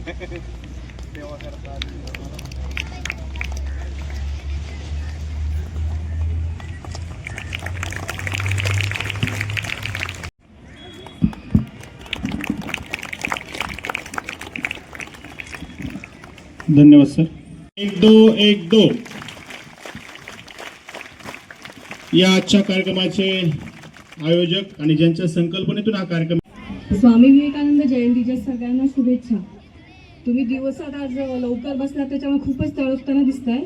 सेवा करता. धन्यवाद सर एक दो एक दो या आजच्या कार्यक्रमाचे आयोजक आणि ज्यांच्या संकल्पनेतून हा कार्यक्रम स्वामी विवेकानंद जयंतीच्या सगळ्यांना शुभेच्छा तुम्ही दिवसात आज लवकर बसला त्याच्यामुळे खूपच तळपताना दिसताय.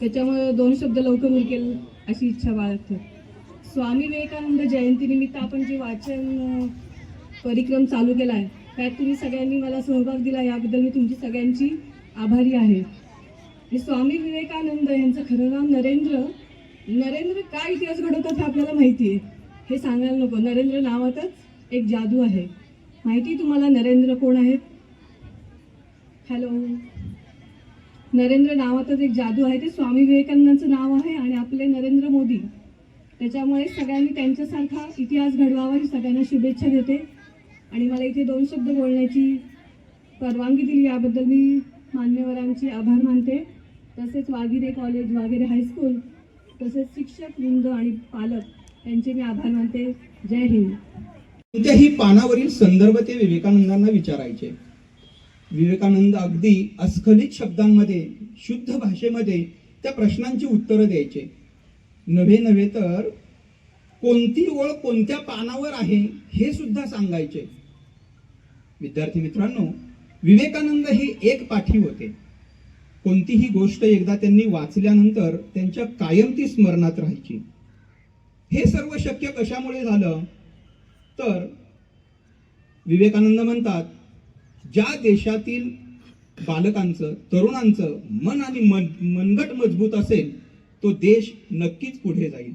त्याच्यामुळे दोन शब्द लवकर उरकेल अशी इच्छा बाळगते. स्वामी विवेकानंद जयंतीनिमित्त आपण जे वाचन परिक्रम चालू केला आहे त्यात तुम्ही सगळ्यांनी मला सहभाग दिला. याबद्दल मी तुमची सगळ्यांची आभारी आहे. स्वामी विवेकानंद यांचं खरं नाव नरेंद्र. नरेंद्र काय इतिहास घडवतात हे आपल्याला माहिती आहे. हे सांगायला नको. नरेंद्र नावातच एक जादू आहे. माहिती आहे तुम्हाला नरेंद्र कोण आहेत? हॅलो. नरेंद्र नावातच एक जादू आहे. ते स्वामी विवेकानंदांचं नाव आहे आणि आपले नरेंद्र मोदी. त्याच्यामुळे सगळ्यांनी त्यांच्यासारखा इतिहास घडवावा ही सगळ्यांना शुभेच्छा देते. आणि मला इथे दोन शब्द बोलण्याची परवानगी दिली याबद्दल मी मान्यवरांचे आभार मानते. तसेच वागिरे कॉलेज वागिरे हायस्कूल तसेच शिक्षक वृंद आणि पालक यांचे मी आभार मानते. जय हिंद. कोणत्याही पानावरील संदर्भ ते विवेकानंदांना विचारायचे. विवेकानंद अगदी अस्खलित शब्दांमध्ये शुद्ध भाषेमध्ये त्या प्रश्नांची उत्तरं द्यायचे. नव्हे नव्हे तर कोणती ओळ कोणत्या पानावर आहे हे सुद्धा सांगायचे. विद्यार्थी मित्रांनो विवेकानंद हे एक पाठी होते. कोणतीही गोष्ट एकदा त्यांनी वाचल्यानंतर त्यांच्या कायम ती स्मरणात राहायची. हे सर्व शक्य कशामुळे झालं? तर विवेकानंद म्हणतात ज्या देशातील बालकांचं तरुणांचं मन आणि मन मनगट मजबूत असेल तो देश नक्कीच पुढे जाईल.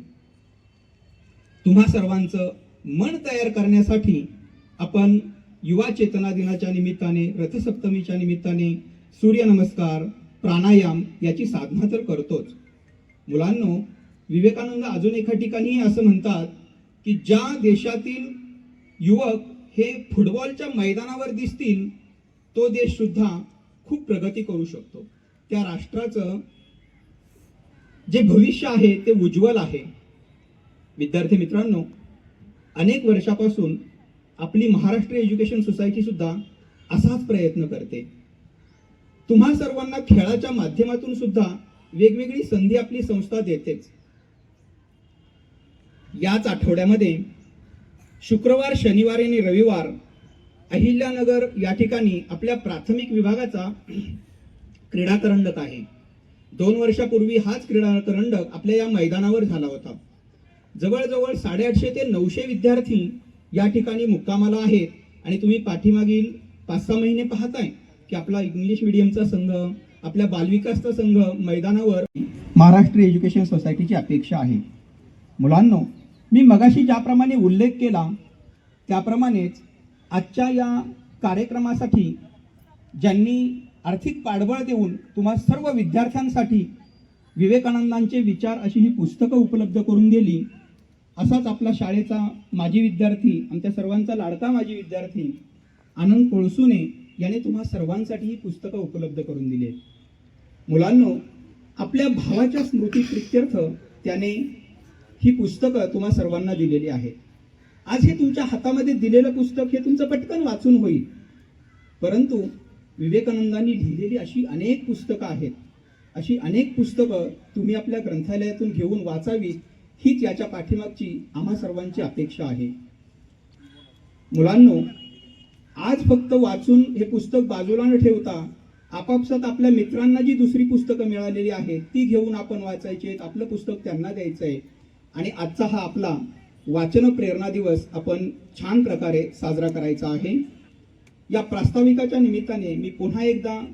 तुम्हा सर्वांचं मन तयार करण्यासाठी आपण युवा चेतना दिनाच्या निमित्ताने रथसप्तमीच्या निमित्ताने सूर्यनमस्कार प्राणायाम याची साधना तर करतोच. मुलांनो विवेकानंद अजून एका ठिकाणी असं म्हणतात की ज्या देशातील युवक हे फुटबॉलच्या मैदानावर दिसतील तो देश सुद्धा खूप प्रगती करू शकतो. त्या राष्ट्राचं जे भविष्य आहे ते उज्ज्वल आहे. विद्यार्थी मित्रांनो अनेक वर्षापासून आपली महाराष्ट्र एज्युकेशन सोसायटी सुद्धा असाच प्रयत्न करते. तुम्हा सर्वांना खेळाच्या माध्यमातून सुद्धा वेगवेगळी संधी आपली संस्था देतेच. याच आठवड्यामध्ये शुक्रवार शनिवार आणि रविवार अहिल्यानगर या ठिकाणी आपल्या प्राथमिक विभागाचा क्रीडा करंडक आहे. दोन वर्षापूर्वी हाच क्रीडा करंडक आपल्या या मैदानावर झाला होता. जवळजवळ साडेआठशे ते नऊशे विद्यार्थी या ठिकाणी मुक्कामाला आहेत आणि तुम्ही पाठीमागील पाच सहा महिने पाहताय की आपला इंग्लिश मिडियमचा संघ आपल्या बालविकासचा संघ मैदानावर महाराष्ट्र एज्युकेशन सोसायटीची अपेक्षा आहे. मुलांनो मी मगाशी ज्याप्रमाणे उल्लेख केला त्याप्रमाणेच आजच्या या कार्यक्रमासाठी ज्यांनी आर्थिक पाठबळ देऊन तुम्हा सर्व विद्यार्थ्यांसाठी विवेकानंदांचे विचार अशी ही पुस्तकं उपलब्ध करून दिली असाच आपला शाळेचा माजी विद्यार्थी आमच्या सर्वांचा लाडका माजी विद्यार्थी आनंद कोळसुने याने तुम्हा सर्वांसाठी ही पुस्तकं उपलब्ध करून दिली आहेत. मुलांनो आपल्या भावाच्या स्मृती प्रित्यर्थ त्याने ही पुस्तकं तुम्हा सर्वांना दिलेली आहेत आज हे तुमच्या हातामध्ये दिलेलं पुस्तक हे तुमचं पटकन वाचून होईल. परंतु विवेकानंदांनी लिहिलेली अशी अनेक पुस्तकं आहेत. अशी अनेक पुस्तकं तुम्ही आपल्या ग्रंथालयातून घेऊन वाचावी हीच याच्या पाठीमागची आम्हा सर्वांची अपेक्षा आहे. मुलांनो आज फक्त वाचून हे पुस्तक बाजूला न ठेवता आपापसात आपल्या मित्रांना जी दुसरी पुस्तकं मिळालेली आहेत ती घेऊन आपण वाचायची आहेत आपलं पुस्तक त्यांना द्यायचं आहे आणि आजचा हा आपला वाचन प्रेरणा दिवस आपण छान प्रकारे साजरा करायचा आहे. या प्रास्ताविकाच्या निमित्ताने मी पुन्हा एकदा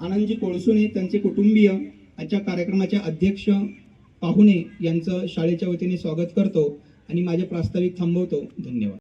आनंदजी कोळसुने त्यांचे कुटुंबीय आजच्या कार्यक्रमाचे अध्यक्ष पाहुणे यांचं शाळेच्या वतीने स्वागत करतो आणि माझे प्रास्ताविक थांबवतो. धन्यवाद.